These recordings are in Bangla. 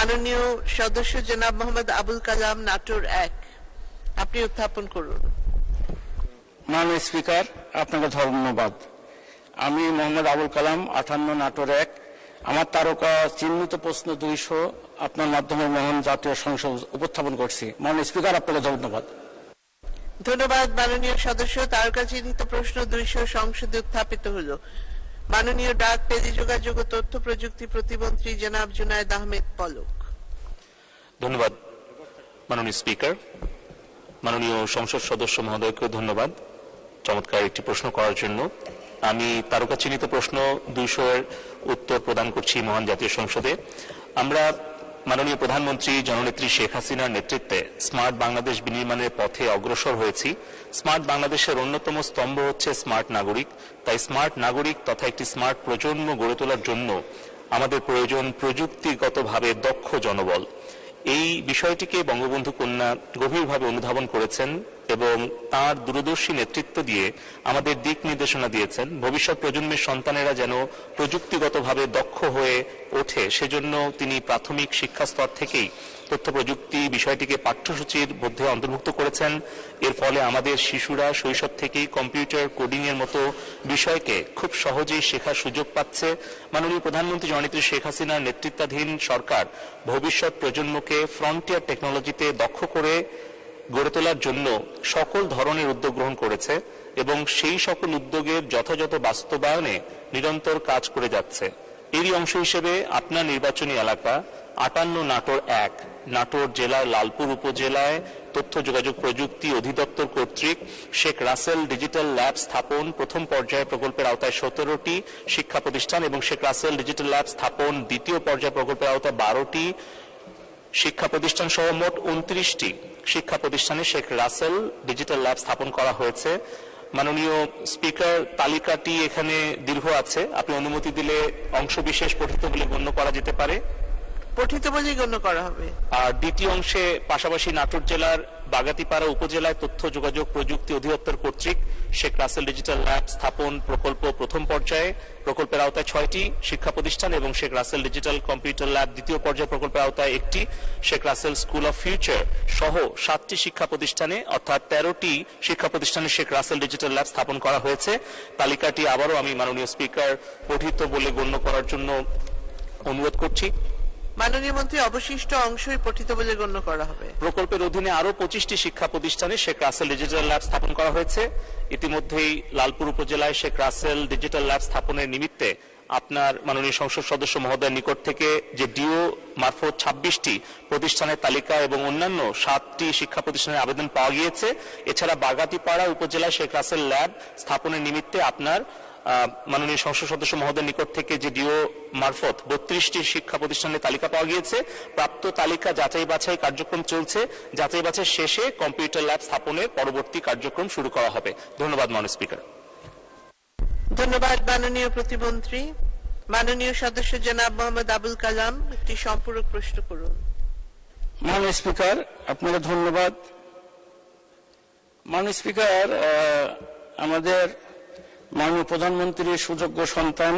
মাননীয় সদস্য জনাব মোহাম্মদ আবুল কালাম নাটোর এক। আপনি উত্থাপন করুন। মাননীয় স্পিকার আপনাকে ধন্যবাদ। আমি মোহাম্মদ আবুল কালাম আঠান্ন নাটোর এক। আমার তারকা চিহ্নিত প্রশ্ন দুইশো আপনার মাধ্যমে মহান জাতীয় সংসদ উপস্থাপন করছি। মাননীয় স্পিকার আপনাকে ধন্যবাদ। ধন্যবাদ মাননীয় সদস্য। তারকা চিহ্নিত প্রশ্ন দুইশো সংসদে উত্থাপিত হলো। মাননীয় ডাক পেজি যোগাযোগ ও তথ্য প্রযুক্তি প্রতিমন্ত্রী জনাব জুনায়দ আহমেদ পলক। ধন্যবাদ, মাননীয় স্পিকার। মাননীয় সংসদ সদস্য মহোদয়কে ধন্যবাদ চমৎকার একটি প্রশ্ন করার জন্য। আমি তারকা চিহ্নিত প্রশ্ন দুইশোর উত্তর প্রদান করছি মহান জাতীয় সংসদে। আমরা মাননীয় প্রধানমন্ত্রী জননেত্রী শেখ হাসিনার নেতৃত্বে স্মার্ট বাংলাদেশ বিনির্মাণের পথে অগ্রসর হয়েছি। স্মার্ট বাংলাদেশের অন্যতম স্তম্ভ হচ্ছে স্মার্ট নাগরিক। তাই স্মার্ট নাগরিক তথা একটি স্মার্ট প্রজন্ম গড়ে তোলার জন্য আমাদের প্রয়োজন প্রযুক্তিগতভাবে দক্ষ জনবল। এই বিষয়টিকে বঙ্গবন্ধু কন্যা গভীরভাবে অনুধাবন করেছেন এবং তার দূরদর্শী নেতৃত্ব দিয়ে আমাদের দিক নির্দেশনা দিয়েছেন। ভবিষ্যৎ প্রজন্মের সন্তানেরা যেন প্রযুক্তিগতভাবে দক্ষ হয়ে ওঠে, সেজন্য তিনি প্রাথমিক শিক্ষা স্তর থেকেই তথ্য প্রযুক্তি বিষয়টিকে পাঠ্যসূচির মধ্যে অন্তর্ভুক্ত করেছেন। এর ফলে আমাদের শিশুরা শৈশব থেকেই কম্পিউটার কোডিং এর মতো বিষয়কে খুব সহজেই শেখার সুযোগ পাচ্ছে। মাননীয় প্রধানমন্ত্রী জননেত্রী শেখ হাসিনার নেতৃত্বাধীন সরকার ভবিষ্যৎ প্রজন্মকে ফ্রন্টিয়ার টেকনোলজিতে দক্ষ করে গড়ে তোলার জন্য সকল ধরনের উদ্যোগ গ্রহণ করেছে এবং সেই সকল উদ্যোগের যথাযথ বাস্তবায়নে নিরন্তর কাজ করে যাচ্ছে। এরই অংশ হিসেবে আপনার নির্বাচনী এলাকা আটান্ন নাটোর এক, নাটোর জেলার লালপুর উপজেলায় তথ্য যোগাযোগ প্রযুক্তি অধিদপ্তর কর্তৃক শেখ রাসেল ডিজিটাল ল্যাব স্থাপন প্রথম পর্যায়ে প্রকল্পের আওতায় সতেরোটি শিক্ষা প্রতিষ্ঠান এবং শেখ রাসেল ডিজিটাল ল্যাব স্থাপন দ্বিতীয় পর্যায়ে প্রকল্পের আওতায় বারোটি শিক্ষা প্রতিষ্ঠান সহ মোট উনত্রিশটি। শিক্ষা প্রতিষ্ঠানে শেখ রাসেল ডিজিটাল ল্যাব স্থাপন করা হয়েছে। মাননীয় স্পিকার, তালিকাটি এখানে দীর্ঘ আছে। আপনি অনুমতি দিলে অংশ বিশেষ পঠিত বলে গণ্য করা যেতে পারে। পঠিত বলেই গণ্য করা হবে। আর দ্বিতীয় অংশে পাশাপাশি নাটোর জেলার বাগাতিপাড়া উপজেলায় তথ্য, যোগাযোগ, প্রযুক্তি অধিদপ্তর কর্তৃক শেখ রাসেল ডিজিটাল ল্যাব স্থাপন প্রকল্প প্রথম পর্যায়ে। প্রকল্পের আওতায় ছয়টি শিক্ষা প্রতিষ্ঠান এবং Sheikh Russel digital computer lab দ্বিতীয় পর্যায়ে প্রকল্পের আওতায় একটি। Sheikh Russel school of future সহ সাতটি শিক্ষা প্রতিষ্ঠানে অর্থাৎ তেরোটি শিক্ষা প্রতিষ্ঠানে শেখ রাসেল ডিজিটাল ল্যাব স্থাপন করা হয়েছে। তালিকাটি আবারও আমি মাননীয় স্পিকার পঠিত বলে গণ্য করার জন্য অনুরোধ করছি। মাননীয় মন্ত্রী, অবশিষ্ট অংশই পঠিত বলে গণ্য করা হবে। প্রকল্পের অধীনে আরও পঁচিশটি শিক্ষা প্রতিষ্ঠানে শেখ রাসেল ডিজিটাল ল্যাব স্থাপন করা হয়েছে। ইতিমধ্যেই লালপুর উপজেলায় শেখ রাসেল ডিজিটাল ল্যাব স্থাপনের নিমিত্তে আপনার মাননীয় সংসদ সদস্য মহোদয়ের নিকট থেকে যে ডিও মারফত ছাব্বিশটি প্রতিষ্ঠানের তালিকা এবং অন্যান্য সাতটি শিক্ষা প্রতিষ্ঠানের আবেদন পাওয়া গিয়েছে। এছাড়া বাগাতিপাড়া উপজেলায় শেখ রাসেল ল্যাব স্থাপনের নিমিত্তে আপনার মাননীয় সংসদ সদস্য মহোদয়ের নিকট থেকে যে ডিও মারফত বত্রিশটি শিক্ষা প্রতিষ্ঠানের তালিকা পাওয়া গিয়েছে প্রাপ্ত তালিকা যাচাই বাছাই কার্যক্রম চলছে। যাচাই বাছাই শেষে কম্পিউটার ল্যাব স্থাপনের পরবর্তী কার্যক্রম শুরু করা হবে। ধন্যবাদ মাননীয় স্পিকার। ধন্যবাদ মাননীয় প্রতিমন্ত্রী। মাননীয় সদস্য জনাব মোহাম্মদ আবুল কালাম একটি সম্পূরক প্রশ্ন করুন। মাননীয় স্পিকার আপনাকে ধন্যবাদ। মাননীয় স্পিকার আহ, আমাদের মাননীয় প্রধানমন্ত্রীর সুযোগ্য সন্তান,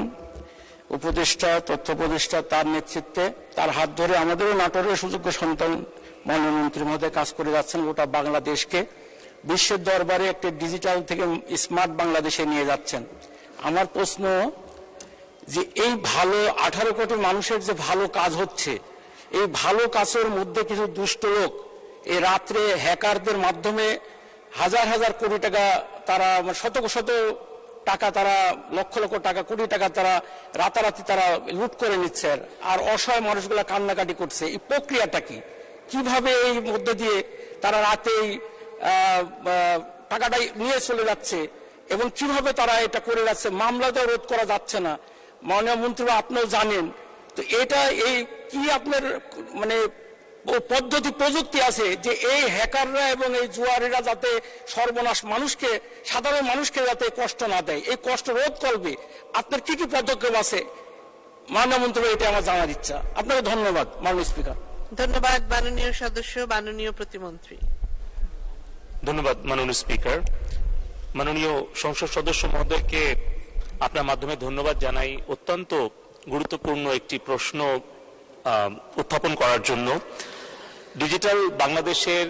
উপদেষ্টা তথ্য উপদেষ্টা তার নেতৃত্বে তার হাত ধরে আমাদেরও নাটোরের সুযোগ্য সন্তান মাননীয় মন্ত্রী মহোদয় কাজ করে যাচ্ছেন গোটা বাংলাদেশকে। বিশ্বের দরবারে একটি ডিজিটাল থেকে স্মার্ট বাংলাদেশে নিয়ে যাচ্ছেন। আমার প্রশ্ন, যে এই ভালো আঠারো কোটি মানুষের যে ভালো কাজ হচ্ছে, এই ভালো কাজের মধ্যে কিছু দুষ্ট লোক, এই রাত্রে হ্যাকারদের মাধ্যমে হাজার হাজার কোটি টাকা তারা শত শত টাকা তারা লক্ষ লক্ষ টাকা কোটি টাকা তারা রাতারাতি তারা লুট করে নিচ্ছে। আর অসহায় মানুষগুলা কান্নাকাটি করছে। এই প্রক্রিয়াটা কি? কীভাবে এই মধ্যে দিয়ে তারা রাতেই আহ, নিয়ে চলে যাচ্ছে? এবং কীভাবে তারা এটা করে যাচ্ছে? মামলাতেও রোধ করা যাচ্ছে না। মাননীয় মন্ত্রী আপনিও জানেন। তো এটা এই কি আপনার মানে পদ্ধতি প্রযুক্তি আছে যে এই হ্যাকাররা এবং এই জুয়ারিরা যাতে সর্বনাশ মানুষকে সাধারণ মানুষকে যাতে কষ্ট না দেয় এই কষ্ট রোধ করবে। আপনার কি কি পদক্ষেপ আছে? মাননীয় মন্ত্রী এটা আমার জানার ইচ্ছা। আপনাকে ধন্যবাদ মাননীয় স্পিকার। ধন্যবাদ মাননীয় সদস্য মাননীয় প্রতিমন্ত্রী। ধন্যবাদ মাননীয় স্পিকার। মাননীয় সংসদ সদস্য মহোদয়কে আপনার মাধ্যমে ধন্যবাদ জানাই। অত্যন্ত গুরুত্বপূর্ণ একটি প্রশ্ন উত্থাপন করার জন্য। ডিজিটাল বাংলাদেশের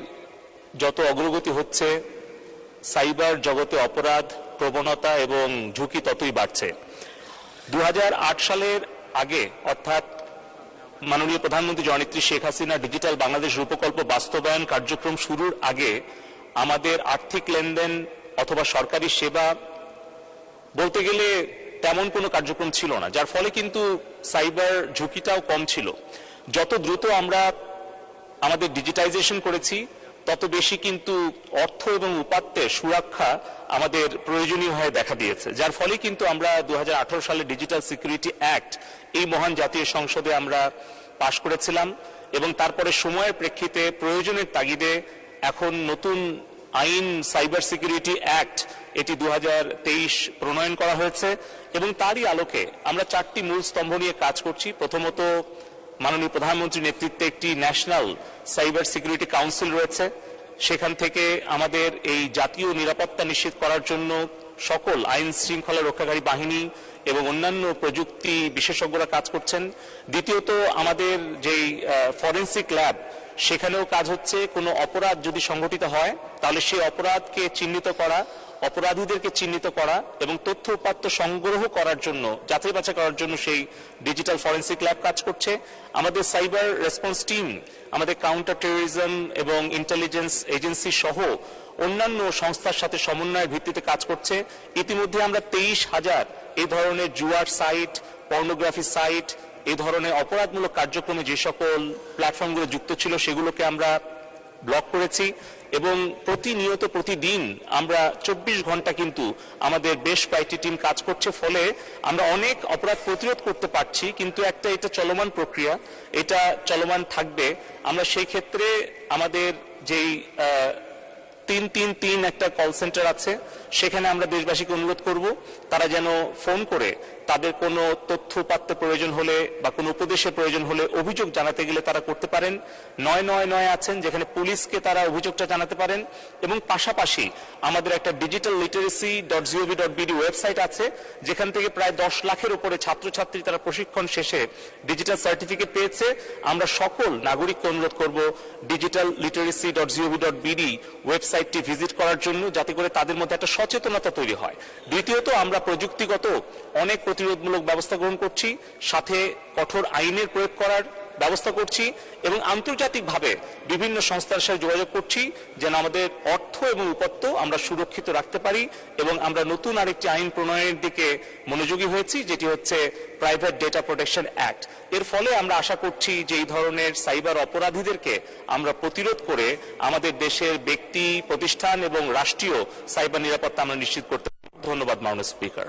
যত অগ্রগতি হচ্ছে, সাইবার জগতে অপরাধ, প্রবণতা এবং ঝুঁকি ততই বাড়ছে। দু হাজার আট সালের আগে, অর্থাৎ মাননীয় প্রধানমন্ত্রী জননেত্রী শেখ হাসিনা ডিজিটাল বাংলাদেশ রূপকল্প বাস্তবায়ন কার্যক্রম শুরুর আগে আমাদের আর্থিক লেনদেন অথবা সরকারি সেবা বলতে গেলে তেমন কোনো কার্যক্রম ছিল না, যার ফলে কিন্তু সাইবার ঝুঁকিটাও কম ছিল। যত দ্রুত আমরা আমাদের ডিজিটাইজেশন করেছি, তত বেশি কিন্তু অর্থ এবং উপাত্তের সুরক্ষা আমাদের প্রয়োজনীয় হয়ে দেখা দিয়েছে। যার ফলে কিন্তু আমরা দু হাজার আঠারো সালে ডিজিটাল সিকিউরিটি অ্যাক্ট এই মহান জাতীয় সংসদে আমরা পাশ করেছিলাম এবং তারপরে সময়ের প্রেক্ষিতে প্রয়োজনের তাগিদে এখন নতুন আইন, সাইবার সিকিউরিটি অ্যাক্ট, এটি দুহাজার তেইশ প্রণয়ন করা হয়েছে এবং তারই আলোকে আমরা চারটি মূল স্তম্ভ নিয়ে কাজ করছি। প্রথমত, মাননীয় প্রধানমন্ত্রীর নেতৃত্বে একটি ন্যাশনাল সাইবার সিকিউরিটি কাউন্সিল রয়েছে। সেখান থেকে আমাদের এই জাতীয় নিরাপত্তা নিশ্চিত করার জন্য সকল আইন শৃঙ্খলা রক্ষাকারী বাহিনী এবং অন্যান্য প্রযুক্তি বিশেষজ্ঞরা কাজ করছেন। দ্বিতীয়ত, আমাদের যেই ফরেন্সিক ল্যাব সেখানেও কাজ হচ্ছে, কোনো অপরাধ যদি সংঘটিত হয়, তাহলে সেই অপরাধকে চিহ্নিত করা, অপরাধীদেরকে চিহ্নিত করা এবং তথ্য উপাত্ত সংগ্রহ করার জন্য, যাচাই বাছাই করার জন্য সেই ডিজিটাল ফরেন্সিক ল্যাব কাজ করছে। আমাদের সাইবার রেসপন্স টিম আমাদের কাউন্টার টেরোরিজম এবং ইন্টেলিজেন্স এজেন্সি সহ অন্যান্য সংস্থার সাথে সমন্বয়ের ভিত্তিতে কাজ করছে। ইতিমধ্যে আমরা তেইশ হাজার এই ধরনের জুয়ার সাইট পর্নোগ্রাফি সাইট এই ধরনের অপরাধমূলক কার্যক্রমে যে সকল প্ল্যাটফর্মগুলো যুক্ত ছিল সেগুলোকে আমরা ব্লক করেছি এবং প্রতিনিয়ত প্রতিদিন আমরা চব্বিশ ঘণ্টা কিন্তু আমাদের বেশ কয়েকটি টিম কাজ করছে। ফলে আমরা অনেক অপরাধ প্রতিরোধ করতে পারছি, কিন্তু একটা এটা চলমান প্রক্রিয়া, এটা চলমান থাকবে। আমরা সেই ক্ষেত্রে আমাদের যেই তিন তিন তিন একটা কল সেন্টার আছে সেখানে আমরা দেশবাসীকে অনুরোধ করব, তারা যেন ফোন করে তাদের কোনো তথ্য পাত্র প্রয়োজন হলে বা কোনো উপদেশের প্রয়োজন হলে অভিযোগ জানাতে গেলে তারা করতে পারেন। নয় নয় নয় আছেন, যেখানে পুলিশকে তারা অভিযোগটা জানাতে পারেন এবং পাশাপাশি আমাদের একটা digital literacy dot gov dot BD website আছে, যেখান থেকে প্রায় দশ লাখের উপরে ছাত্রছাত্রী তারা প্রশিক্ষণ শেষে ডিজিটাল সার্টিফিকেট পেয়েছে। আমরা সকল নাগরিককে অনুরোধ করব digital literacy dot gov dot BD ওয়েবসাইটটি ভিজিট করার জন্য, যাতে করে তাদের মধ্যে একটা সচেতনতা তৈরি হয়। দ্বিতীয়ত, আমরা প্রযুক্তিগত অনেক প্রতিরোধমূলক ব্যবস্থা গ্রহণ করছি। সাথে কঠোর আইনের প্রয়োগ করার ব্যবস্থা করছি এবং আন্তর্জাতিকভাবে বিভিন্ন সংস্থার সাথে যোগাযোগ করছি যেন আমাদের অর্থ এবং উপত্য আমরা সুরক্ষিত রাখতে পারি এবং আমরা নতুন আরেকটি আইন প্রণয়নের দিকে মনোযোগী হয়েছি, যেটি হচ্ছে প্রাইভেট ডেটা প্রোটেকশন অ্যাক্ট এর ফলে আমরা আশা করছি যে এই ধরনের সাইবার অপরাধীদেরকে আমরা প্রতিরোধ করে আমাদের দেশের ব্যক্তি, প্রতিষ্ঠান এবং রাষ্ট্রীয় সাইবার নিরাপত্তা আমরা নিশ্চিত করতে। ধন্যবাদ, মাননীয় স্পিকার